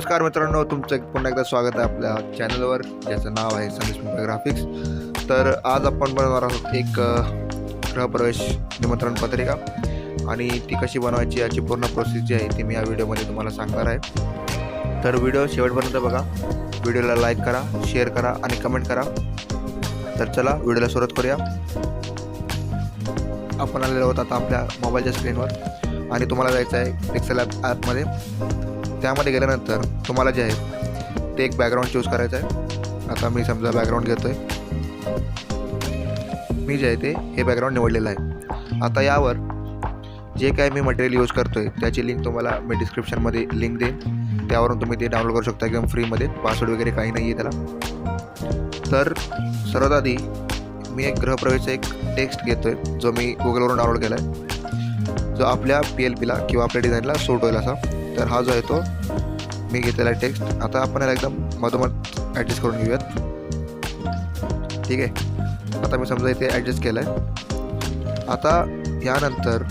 नमस्कार मित्रांनो तुमचं एक पुन्हा एकदा स्वागत आहे आपल्या चॅनलवर ज्याचं नाव आहे संदेश मुंबई ग्राफिक्स तर आज आपण बनवणार आहोत एक गृहप्रवेश निमंत्रण पत्रिका. आणि ती कशी बनवायची याची पूर्ण प्रोसेस जी आहे ती मी या व्हिडिओमध्ये तुम्हाला सांगणार आहे. तर व्हिडिओ शेवटपर्यंत बघा. व्हिडिओला लाईक करा शेअर करा आणि कमेंट करा. तर चला व्हिडिओला सुरुवात करूया. आपण आलेलो आहोत आता आपल्या मोबाईलच्या स्क्रीनवर आणि तुम्हाला जायचं आहे पिक्सेल ॲप ॲपमध्ये त्यामध्ये गेल्यानंतर तुम्हाला जे आहे ते एक बॅकग्राऊंड चूज करायचं आहे. आता मी समजा बॅकग्राऊंड घेतो आहे मी जे आहे ते हे बॅकग्राऊंड निवडलेलं आहे. आता यावर जे काही मी मटेरियल यूज करतो आहे त्याची लिंक तुम्हाला मी डिस्क्रिप्शनमध्ये लिंक देईन. त्यावरून तुम्ही ते डाउनलोड करू शकता एकदम फ्रीमध्ये पासवर्ड वगैरे काही नाही आहे त्याला. तर सर्वात आधी मी एक गृहप्रवेशचा एक टेक्स्ट घेतो आहे जो मी गुगलवरून डाउनलोड केला आहे जो आपल्या पी एल पीला किंवा आपल्या डिझाईनला सूट होईल असा. तर हा जो आहे तो मी घेतलेला टेक्स्ट आता आपण याला एकदम मधोमध ॲडजस्ट करून घेऊयात. ठीक आहे? आता मी समजा इथे ॲडजस्ट केलं आहे आता यानंतर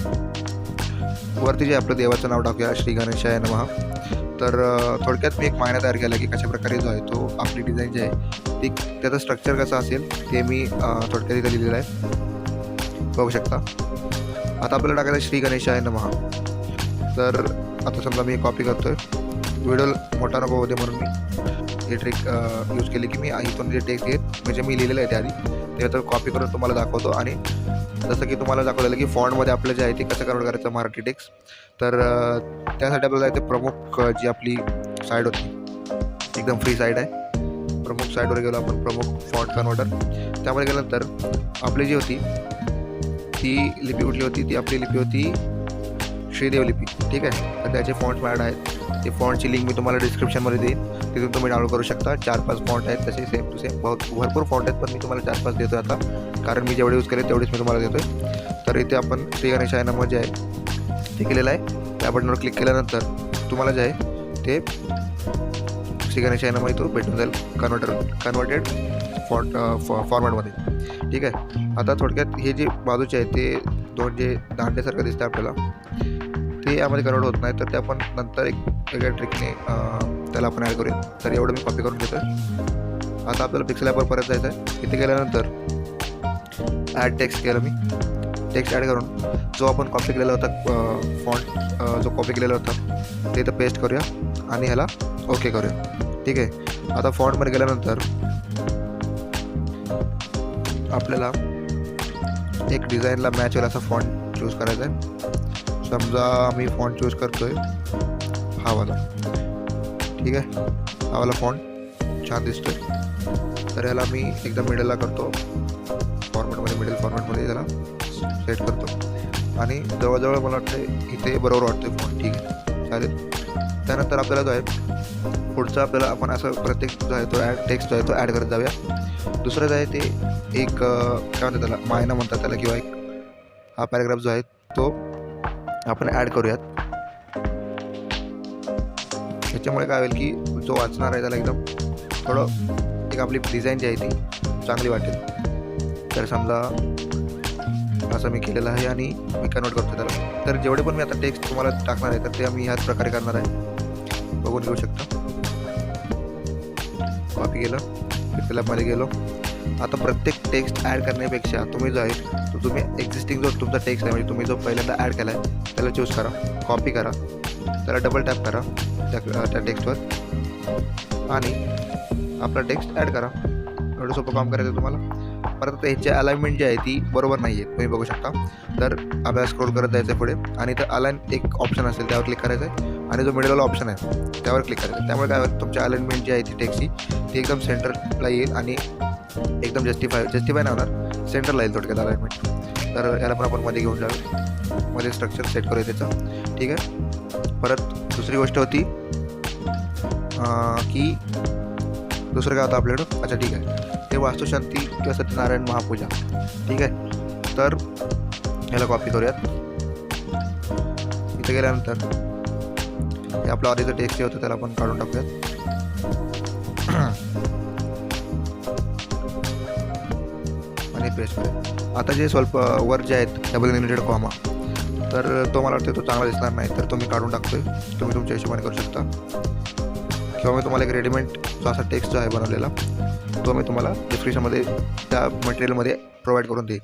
वरती जे आपलं देवाचं नाव टाकूया श्री गणेशाय नमः. तर थोडक्यात मी एक मायना तयार केला की कशा प्रकारे जो आहे तो आपली डिझाईन जी आहे ती त्याचं स्ट्रक्चर कसं असेल ते मी थोडक्यात इथे लिहिलेलं आहे. बघू शकता. आता आपल्याला टाकायचं आहे श्री गणेशाय नमः. तर आता समजा मी कॉपी करतोय. व्हिडिओ मोठा नको होते म्हणून मी ही ट्रिक यूज केली की मी इथून जे टेक्स्ट घेत म्हणजे मी लिहिलेलं आहे त्याआधी ते तर कॉपी करून तुम्हाला दाखवतो. आणि जसं की तुम्हाला दाखवलेलं की फॉन्टमध्ये आपलं जे आहे ते कसं कन्वर्ट करायचं मराठी टेक्स्ट तर त्यासाठी आपल्याला इथे प्रमुख जी आपली साईड होती एकदम फ्री साईड आहे. प्रमुख साईडवर गेलो आपण प्रमुख फॉन्ट कन्वर्टर त्यामध्ये गेल्यानंतर आपली जी होती ती लिपी कुठली होती? ती आपली लिपी होती श्रीदेव लिपी ठीक आहे? तर त्याचे फॉन्ट मॅड आहेत. ते फॉन्टची लिंक मी तुम्हाला डिस्क्रिप्शनमध्ये देईन. तिथून तुम्ही डाउनलोड करू शकता. चार पाच फॉन्ट आहेत तसे सेम टू सेम भरपूर फॉन्ट आहेत पण मी तुम्हाला चार पाच देतो आता. कारण मी जेवढे यूज केले तेवढेच मी तुम्हाला देतो तर इथे आपण श्री गणेश नमः जे आहे ते केलेलं आहे. त्या बटनवर क्लिक केल्यानंतर तुम्हाला जे आहे ते श्री गणेश नमः इथून भेटून जाईल. कन्वर्टर कन्वर्टेड फॉन्ट फॉर्मॅटमध्ये ठीक आहे? आता थोडक्यात हे जे बाजूचे आहे ते दोन जे दांडेसारखं दिसतं आपल्याला. ते यामध्ये कन्वर्ट होत नाही तर ते आपण नंतर एक वेगळ्या ट्रिकने त्याला आपण ॲड करूया. तर एवढं मी कॉपी करून घेतो आता आपल्याला पिक्सल ॲपवर परत जायचं आहे इथे गेल्यानंतर ॲड टेक्स्ट केलं मी. टेक्स्ट ॲड करून जो आपण कॉपी केलेला होता फॉन्ट जो कॉपी केलेला होता ते इथं पेस्ट करूया आणि ह्याला ओके करूया. ठीक आहे? आता फॉन्टमध्ये गेल्यानंतर आपल्याला एक डिझाईनला मॅच होईल असा फॉन्ट चूज करायचा आहे समजा मी फॉन्ट चूज करतोय. हा वाला. ठीक आहे? हा वाला फॉन्ट छान दिसतोय. तर याला मी एकदम मिडलला करतो. फॉर्मॅटमध्ये मिडल फॉर्मॅटमध्ये त्याला सेट करतो. आणि जवळजवळ मला वाटतं इथे बरोबर वाटतोय फॉन्ट ठीक आहे? चालेल? त्यानंतर आपल्याला जो आहे पुढचा आपल्याला आपण असं प्रत्येक जो आहे तो ॲड टेक्स्ट जो आहे तो ॲड करत जाऊया. दुसरं जे आहे ते एक काय म्हणतात त्याला? मायना म्हणतात त्याला किंवा एक हा पॅराग्राफ जो आहे तो आपण ॲड करूयात. त्याच्यामुळे काय होईल की जो वाचणार आहे त्याला एकदम थोडं एक आपली डिझाईन जी आहे ती चांगली वाटेल. तर समजा असं मी केलेलं आहे आणि मी कन्वर्ट करतो त्याला. तर जेवढे पण मी आता टेक्स्ट तुम्हाला टाकणार आहे तर ते आम्ही ह्याच प्रकारे करणार आहे. बघून घेऊ शकता. कॉपी केलं. मध्ये गेलो. आता प्रत्येक टेक्स्ट ॲड करण्यापेक्षा तुम्ही जो आहे तो तुम्ही एक्झिस्टिंग जो तुमचा टेक्स्ट आहे म्हणजे तुम्ही जो पहिल्यांदा ॲड केला आहे त्याला चूज करा कॉपी करा त्याला डबल टॅप करा त्या त्या टेक्स्टवर आणि आपला टेक्स्ट ॲड करा. एवढं सोपं काम करायचं आहे तुम्हाला. परत त्याची ह्याची अलाइनमेंट जी आहे ती बरोबर नाही आहे तुम्ही बघू शकता. तर आपल्याला स्क्रोल करत जायचं आहे पुढे. आणि तर अलाइन एक ऑप्शन असेल त्यावर क्लिक करायचं आहे आणि जो मिडलवाला ऑप्शन आहे त्यावर क्लिक करायचं त्यामुळे काय तुमची अलाइनमेंट जी आहे ती टॅक्सी ती एकदम सेंटरला येईल. आणि एकदम जस्टिफाय जस्टिफाय नाही होणार. सेंटरला येईल थोडक्यात अलाइनमेंट तर याला पण आपण मध्ये घेऊन जाऊ. मध्ये स्ट्रक्चर सेट करूया त्याचं. ठीक आहे? परत दुसरी गोष्ट होती की दुसरं काय होतं आपल्याकडं? अच्छा ठीक आहे. ते वास्तुशांती किंवा सत्यनारायण महापूजा. ठीक आहे? तर याला कॉपी करूयात. इथे गेल्यानंतर हे आपलं आधीचं टेक्स्ट जे होतं त्याला आपण काढून टाकूयात. आणि पेस्ट आता जे स्वल्प वर जे आहेत डबल लिमिटेड कॉमा तर तो मला वाटतं तो चांगला दिसणार नाही तर तो मी काढून टाकतोय. तुम्ही तुमच्या हिशोबाने करू शकता. किंवा मी तुम्हाला एक रेडीमेड जो असा टेक्स्ट जो आहे बनवलेला तो मी तुम्हाला डिस्क्रिप्शनमध्ये त्या मटेरियलमध्ये प्रोव्हाइड करून देईन.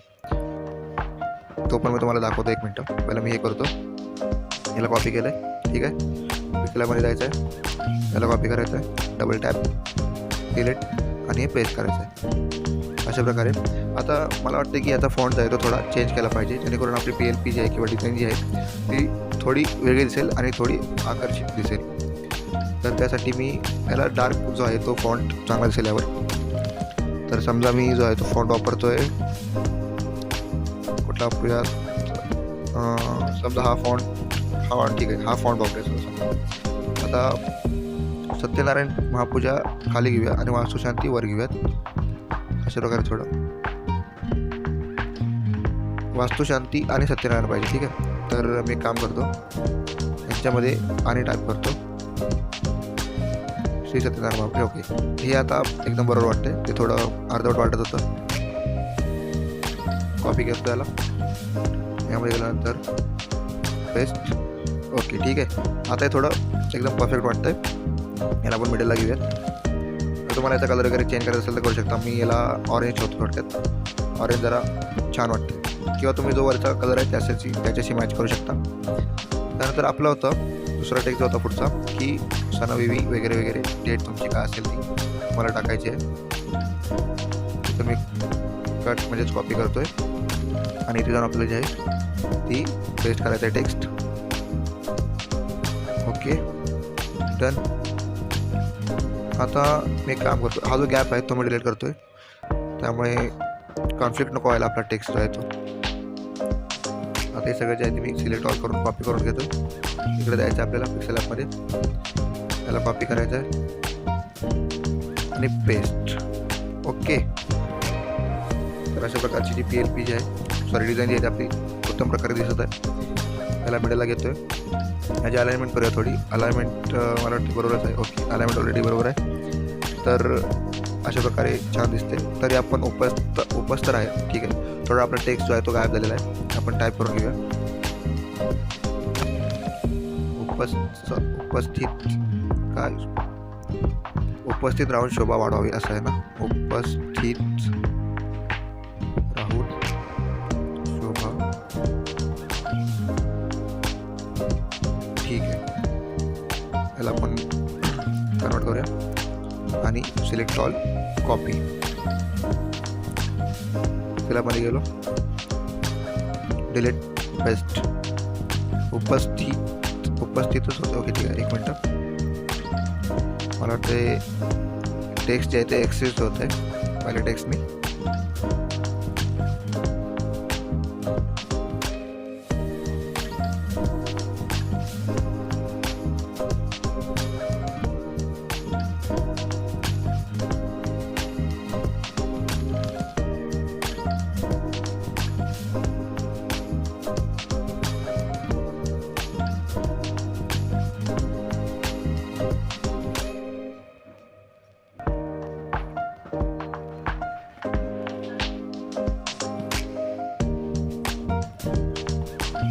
तो पण मी तुम्हाला दाखवतो एक मिनटं. पहिला मी हे करतो. याला कॉपी केलं आहे ठीक आहे? पिक्सलामध्ये जायचं आहे याला कॉपी करायचं आहे डबल टॅप डिलीट आणि हे पेस्ट करायचं आहे अशा प्रकारे. आता मला वाटतं की याचा फॉन्ट जो आहे तो थोडा चेंज केला पाहिजे. जेणेकरून आपली पी एल पी जी आहे किंवा डिझाईन जी आहे ती थोडी वेगळी दिसेल आणि थोडी आकर्षित दिसेल. तर त्यासाठी मी याला डार्क जो आहे तो फॉन्ट चांगला दिसेल यावर तर समजा मी जो आहे तो फॉन्ट वापरतो आहे कुठला आपल्या समजा हा फॉन्ट हा ठीक आहे. हा फॉन्ट वापरायचा समजा. आता सत्यनारायण महापूजा खाली घेऊया आणि वास्तुशांती वर घेऊयात. अशा प्रकारे थोडं वास्तुशांती आणि सत्यनारायण पाहिजे ठीक आहे? तर मी एक काम करतो. याच्यामध्ये आणि टाईप करतो. श्री सत्यनारायण बापरे ओके हे आता एकदम बरोबर वाटते ते थोडं अर्धवट वाटत होतं. कॉपी करतो याला यामध्ये गेल्यानंतर पेस्ट ओके ठीक आहे. आता हे थोडं एकदम परफेक्ट आहे याला आपण मिडलला घेऊयात. तर तुम्हाला याचा कलर वगैरे चेंज करायचा असेल तर करू शकता. मी याला ऑरेंज होतो थोडक्यात. ऑरेंज जरा छान वाटते. किंवा तुम्ही जो वरचा कलर आहे त्याच्याशी त्याच्याशी मॅच करू शकता. त्यानंतर आपलं होतं दुसरा टेक्स्ट होता पुढचा की सणाविवी वगैरे वगैरे. डेट तुमची काय असेल ती मला टाकायची आहे. तर मी कट म्हणजेच कॉपी करतो आहे आणि इथे जाऊन आपलं जे आहे ती पेस्ट करायचं आहे टेक्स्ट ओके डन आता मी एक काम करतो हा जो गॅप आहे तो मी डिलीट करतो आहे त्यामुळे कॉन्फ्लिक्ट नको व्हायला आपला टेक्स्ट जो आहे तो. आता हे सगळं जे आहे मी सिलेक्ट ऑल करून कॉपी करून घेतो. इकडे द्यायचं आहे आपल्याला पिक्सेल ॲपमध्ये त्याला कॉपी करायचं आहे. आणि पेस्ट ओके तर अशा प्रकारची जी पी एल पी जी आहे सॉरी डिझाईन जी आहे आपली उत्तम प्रकारे दिसत आहे. त्याला मिडलला घेतो आहे याची अलाइनमेंट करूया थोडी. अलाइनमेंट मला वाटते बरोबरच आहे. ओके अलाइनमेंट ऑलरेडी बरोबर आहे. तर अशा प्रकारे छान दिसते तरी आपण उपस्थ उपस्तर आहे ठीक आहे. थोडा आपला टेक्स्ट जो आहे तो गायब झालेला आहे. आपण टाईप करून घेऊया. उपस्थ उपस्थित काय? उपस्थित राहून शोभा वाढवावी असं आहे ना? उपस्थित आणि सिलेक्ट ऑल कॉपी मध्ये गेलो डिलीट बेस्ट उपस्थित उपस्थितच होतं ओके ठीक आहे एक मिनटं। मला वाटते टेक्स्ट जे आहे ते एक्सेस होत आहे पहिले टेक्स्टनी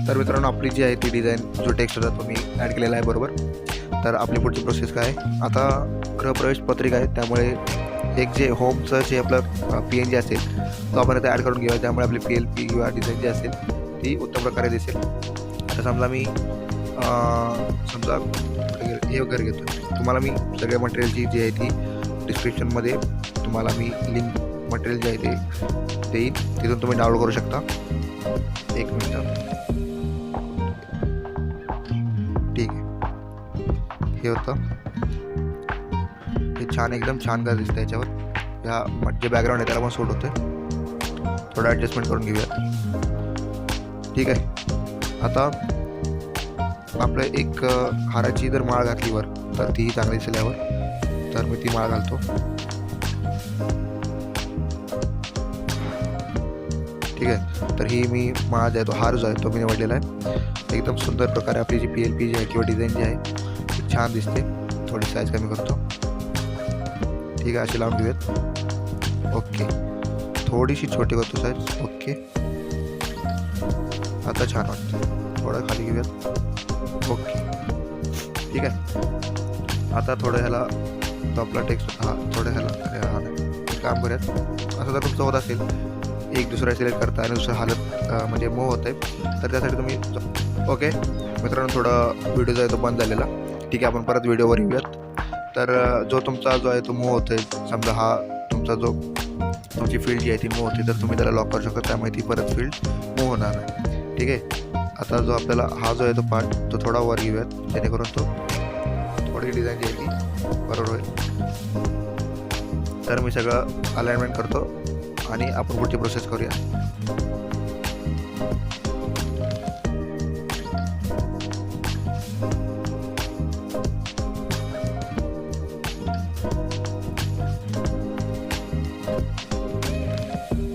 तर मित्रांनो आपली जी आहे ती डिझाईन जो टेक्स्ट होता तो मी ॲड केलेला आहे बरोबर. तर आपली पुढची प्रोसेस काय आहे? आता गृहप्रवेश पत्रिका आहे त्यामुळे एक जे होमचं जे आपलं पी एन जी असेल तो आपण आता ॲड करून घेऊया. त्यामुळे आपली पी एल पी किंवा डिझाईन जी असेल ती उत्तम प्रकारे दिसेल. आता समजा मी समजा हे वगैरे घेतो तुम्हाला मी सगळ्या मटेरियलची जी आहे ती डिस्क्रिप्शनमध्ये तुम्हाला मी लिंक मटेरियल जे आहे ते देईन. तिथून तुम्ही डाउनलोड करू शकता. एक मिनटं. हे होतं. हे छान एकदम छान का दिसतं याच्यावर. ह्या जे बॅकग्राऊंड आहे त्याला पण सोड होते थोडं ॲडजस्टमेंट करून घेऊया. ठीक आहे. आता आपलं एक हाराची जर माळ घातली वर तर तीही चांगली दिसल्यावर तर मी ती माळ घालतो. ठीक आहे. तर ही मी माळ जो आहे तो हार जो आहे तो मी निवडलेला आहे. एकदम सुंदर प्रकारे आपली जी पी एल पी जी आहे किंवा डिझाईन जी आहे छान दिसते. थोडी साईज कमी करतो. ठीक आहे अशी लावून घेऊयात ओके थोडीशी छोटी करतो साईज ओके आता छान वाटतं थोडं खाली घेऊयात. ओके ठीक आहे. आता थोडं ह्याला तो आपला टेक्स्ट हा थोडं ह्याला हा काम करूयात. असं जर तुमचं होत असेल एक दुसरा सिलेक्ट करता आणि दुसरं हालत म्हणजे मूव होत आहे तर त्यासाठी तुम्ही ओके मित्रांनो थोडा व्हिडिओ जो आहे तो बंद झालेला. ठीक आहे आपण परत व्हिडिओवर येऊयात. तर जो तुमचा जो आहे तो मूव होतोय समजा हा तुमचा जो तुमची फील्ड जी आहे ती मूव होते तर तुम्ही त्याला लॉक करू शकता त्यामुळे ती परत फील्ड मूव होणार नाही ठीक आहे? आता जो आपल्याला हा जो आहे तो पार्ट तो थोडा वर घेऊयात जेणेकरून तो थोडी डिझाईन जी आहे ती बरोबर होईल. तर मी सगळं अलाइनमेंट करतो आणि आपण पुढची प्रोसेस करूया.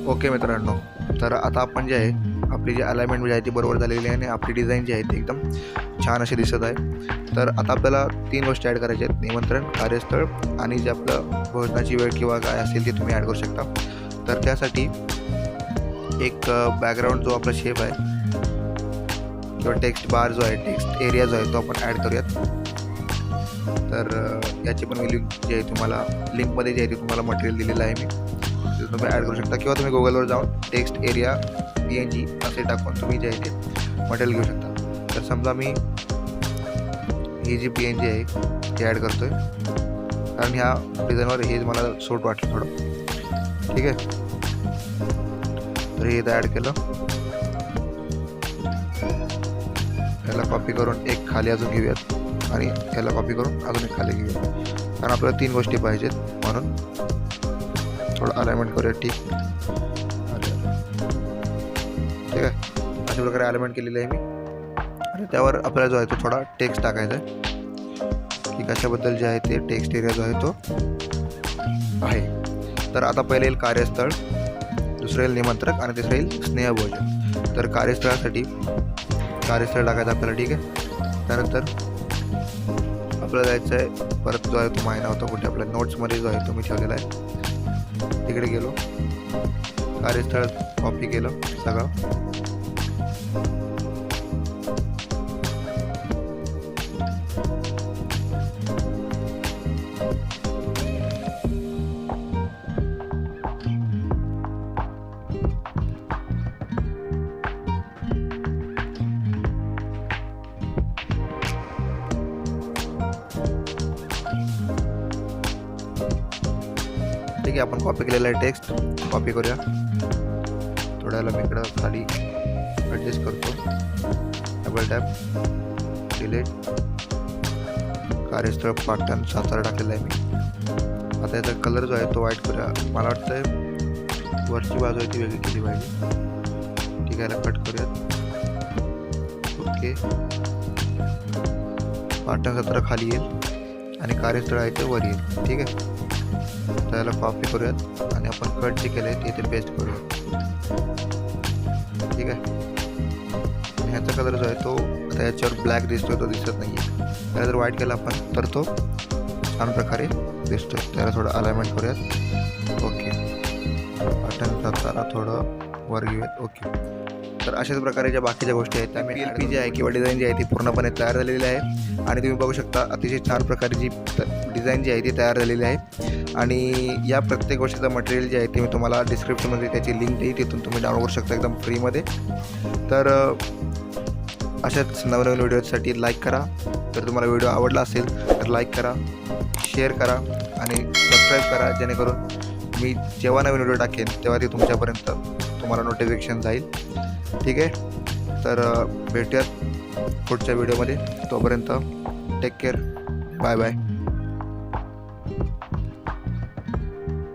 ओके मित्रांनो तर आता आपण जे आहे आपली जी अलाइनमेंट म्हणजे जी आहे ती बरोबर झालेली आहे आणि आपली डिझाईन जी आहे ती एकदम छान अशी दिसत आहे. तर आता आपल्याला तीन गोष्टी ॲड करायच्या आहेत निमंत्रण कार्यस्थळ आणि जे आपलं भोजनाची वेळ किंवा काय असेल ते तुम्ही ॲड करू शकता. तर त्यासाठी एक बॅकग्राऊंड जो आपला शेप आहे किंवा टेक्स्ट बार जो आहे टेक्स्ट एरिया जो आहे तो आपण ॲड करूयात. तर याची पण मी लिंक जी आहे तुम्हाला लिंकमध्ये जी आहे ती तुम्हाला मटेरियल दिलेलं आहे मी. तुम्ही ॲड करू शकता. किंवा तुम्ही गुगलवर जाऊन text area P N G असे टाकून तुम्ही जे आहे ते मटेरियल घेऊ शकता. तर समजा मी ही जी पी एन जी आहे ती ॲड करतो आहे कारण ह्या डिझाईनवर हे मला सूट वाटलं थोडं. ठीक आहे? तर हे इथं ॲड केलं. याला कॉपी करून एक खाली अजून घेऊयात. आणि याला कॉपी करून अजून एक खाली घेऊयात. कारण आपल्याला तीन गोष्टी पाहिजेत म्हणून थोडं अलाइनमेंट करूया ठीक. ठीक आहे? अशा प्रकारे अलाइनमेंट केलेली आहे मी. आणि त्यावर आपल्याला जो आहे तो थोडा टेक्स्ट टाकायचा आहे. की कशाबद्दल जे आहे ते टेक्स्ट एरिया जो आहे तो आहे. तर आता पहिले येईल कार्यस्थळ दुसरं येईल निमंत्रक आणि तिसरं येईल स्नेहभोजन. तर कार्यस्थळासाठी कार्यस्थळ टाकायचं आपल्याला ठीक आहे? त्यानंतर आपल्याला जायचं आहे परत जो आहे तो मायना होता कुठे? आपल्या नोट्समध्ये जो आहे तो मी ठेवलेला आहे. तिकडे गेलो. कार्यस्थळ कॉपी केलं सगळं. की आपण कॉपी केलेला आहे टेक्स्ट कॉपी करूया. थोड्याला मी इकडं खाली ॲडजस्ट करतो. डबल टॅप डिलीट कार्यस्थळ पाटण सातारा टाकलेला आहे मी. आता याचा कलर जो आहे तो व्हाईट करूया. मला वाटतं वरची बाजू आहे ती वेगळी केली पाहिजे. ठीक आहे कट करूयात. ओके पाटण सातारा खाली येईल आणि कार्यस्थळ आहे ते वर येईल. ठीक आहे? त्याला कॉपी करूयात आणि आपण कट जे केलं आहे ते इथे पेस्ट करूया ठीक आहे? ह्याचा कलर जो आहे तो आता याच्यावर ब्लॅक दिसतोय तो दिसत नाही आहे त्याला जर व्हाईट केला आपण तर तो छान प्रकारे दिसतोय. त्याला थोडं अलाइनमेंट करूयात. ओके बटन करताना थोडं वर घेऊयात. ओके तर अशाच प्रकारे ज्या बाकीच्या गोष्टी आहेत त्या मी एल पी जी आहे किंवा डिझाईन जी आहे ती पूर्णपणे तयार झालेली आहे. आणि तुम्ही बघू शकता अतिशय छान प्रकारे जी डिझाईन जी आहे ती तयार झालेली आहे. आणि या प्रत्येक गोष्टीचं मटेरियल जे आहे ते मी तुम्हाला डिस्क्रिप्शनमध्ये त्याची लिंक देईल तिथून तुम्ही डाउनलोड करू शकता एकदम फ्रीमध्ये तर अशाच नवनवीन व्हिडिओसाठी लाईक करा. जर तुम्हाला व्हिडिओ आवडला असेल तर लाईक करा शेअर करा आणि सबस्क्राईब करा. जेणेकरून मी जेव्हा नवीन व्हिडिओ टाकेन तेव्हा ते तुमच्यापर्यंत तुम्हाला नोटिफिकेशन जाईल. ठीक आहे? तर भेटूयात पुढच्या व्हिडिओमध्ये तोपर्यंत टेक केअर बाय बाय